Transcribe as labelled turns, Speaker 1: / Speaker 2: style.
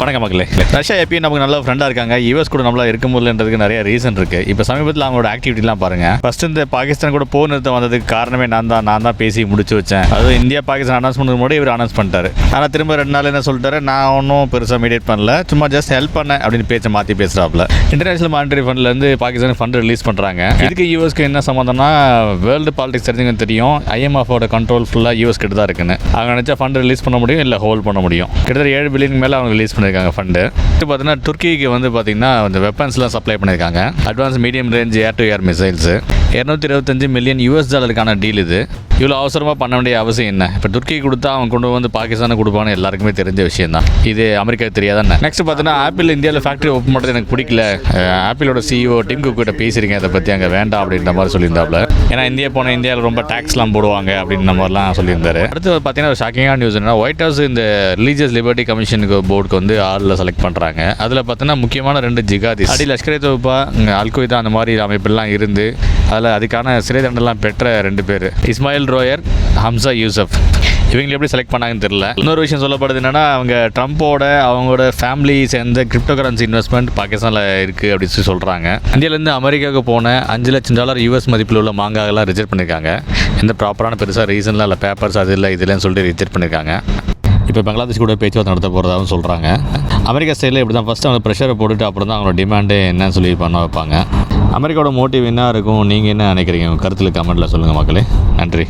Speaker 1: வணக்கம் மக்களே. ரஷ்யா எப்பயும் நமக்கு நல்ல ஃப்ரெண்டாக இருக்காங்க. யூஎஸ் கூட நம்மளா இருக்க முடியலன்றதுக்கு நிறைய ரீசன் இருக்கு. இப்போ சமீபத்தில் அவங்களோட ஆக்டிவிட்டிலாம் பாருங்க. ஃபர்ஸ்ட் இந்த பாகிஸ்தான் கூட போர் நிறுத்தம் வந்ததுக்கு காரணமே நான் தான். நான் தான் பேசி முடிச்சு வச்சேன். அது இந்தியா பாகிஸ்தான் அனௌன்ஸ் பண்ணுறது முன்னாடி இவர் அனௌன்ஸ் பண்ணிட்டாரு. ஆனால் திரும்ப ரெண்டு நாள் என்ன சொல்லிட்டாரு? நான் ஒன்றும் பெருசாக மீடியேட் பண்ணல. சும்மா ஜஸ்ட் ஹெல்ப் பண்ணேன் அப்படின்னு பேச்சை மாற்றி பேசுகிறாப்புல இன்டர்நேஷனல் மானிட்டரி ஃபண்ட்லேருந்து பாகிஸ்தான் ஃபண்ட் ரிலீஸ் பண்ணுறாங்க இதுக்கு யூஎஸ்க்கு என்ன சம்மந்தம்னா வேர்ல்டு பாலிடிக்ஸ் தெரிஞ்சுங்க தெரியும். ஐஎம்எஃபோட கண்ட்ரோல் ஃபுல்லாக யூஎஸ் கிட்ட தான் இருக்குன்னு. அவங்க நினச்சா ஃபண்ட் ரிலீஸ் பண்ண முடியும் இல்லை ஹோல்ட் பண்ண முடியும். கிட்டத்தட்ட ஏழு பில்லியன் மேலே அவங்க ரிலீஸ் பண்ணியிருக்காங்க ஃபண்டு இப்போ பார்த்தீங்கன்னா துர்க்கிக்கு வந்து பார்த்தீங்கன்னா அந்த வெப்பன்ஸ்லாம் சப்ளை பண்ணியிருக்காங்க. Advance medium range air to air missiles இரநூத்தி இருபத்தஞ்சு மில்லியன் யூஎஸ் டாலருக்கான டீல் இது. இவ்வளோ அவசரமாக பண்ண வேண்டிய அவசியம் என்ன? இப்போ துர்க்கி கொடுத்தா அவன் கொண்டு வந்து பாகிஸ்தானுக்கு கொடுப்பான்னு எல்லாருக்குமே தெரிஞ்ச விஷயம் தான் இது அமெரிக்கா தெரியாதானே நெக்ஸ்ட் பார்த்தீங்கன்னா ஆப்பிள் இந்தியாவில் ஃபேக்ட்ரி ஓப்பன் பண்ணுறது எனக்கு பிடிக்கல. ஆப்பிளோட சிஇஓ டிம் குக் கிட்ட பேசியிருக்கேன் அதை பற்றி அங்கே வேண்டாம் அப்படின்ற மாதிரி சொல்லியிருந்தாப்புல. ஏன்னா இந்தியா போன இந்தியாவில் ரொம்ப டேக்ஸ்லாம் போடுவாங்க அப்படின்ற மாதிரிலாம் சொல்லியிருந்தாரு. அடுத்து பார்த்தீங்கன்னா ஒரு ஷாக்கிங்கான நியூஸ் என்னன்னா ஒயிட் ஹவுஸ் இந்த ரிலீஜியஸ் லிபர்ட்டி கமிஷனுக்கு போர்டுக்கு வந்து ஆளில் செலக்ட் பண்ணுறாங்க அதில் பார்த்தீங்கன்னா முக்கியமான ரெண்டு ஜிகாதிஸ். அடி லஷ்கரே தொகுப்பா? அல்கொய்தா அந்த மாதிரி அமைப்பெல்லாம் இருந்து அதில் அதுக்கான சிறை தண்டெல்லாம் பெற்ற ரெண்டு பேர். Ismail Royer Hamza Yusuf. இவங்களை எப்படி செலக்ட் பண்ணாங்கன்னு தெரியல. இன்னொரு விஷயம் சொல்லப்படுது என்னன்னா அவங்க ட்ரம்ப்போட அவங்களோட ஃபேமிலி சேர்ந்த கிரிப்டோ கரன்சி இன்வெஸ்ட்மெண்ட் பாகிஸ்தானில் இருக்குது அப்படின்னு சொல்லி சொல்கிறாங்க இந்தியாவிலேருந்து அமெரிக்காவுக்கு போன அஞ்சு லட்சம் டாலர் யூஎஸ் மதிப்பில் உள்ள மாங்காயெல்லாம் ரிஜெக்ட் பண்ணியிருக்காங்க எந்த ப்ராப்பரான பெருசாக ரீசன்லாம் இல்லை பேப்பர்ஸ் அது இல்லை இதுலன்னு சொல்லிட்டு ரிஜெக்ட் பண்ணியிருக்காங்க இப்போ பங்களாதேஷ் கூட பேச்சுவார்த்தை நடத்த போகிறதாகவும் சொல்கிறாங்க அமெரிக்கா சைடில் இப்படி தான் ஃபஸ்ட்டு அவங்க ப்ரெஷரை போட்டுட்டு அப்புறம் தான் அவங்களோட டிமாண்டு என்னன்னு சொல்லி பண்ண வைப்பாங்க. அமெரிக்காவோட மோட்டிவ் என்ன இருக்கும்? நீங்கள் என்ன நினைக்கிறீங்க? கருத்தில் கமெண்ட்டில் சொல்லுங்கள் மக்களே. நன்றி.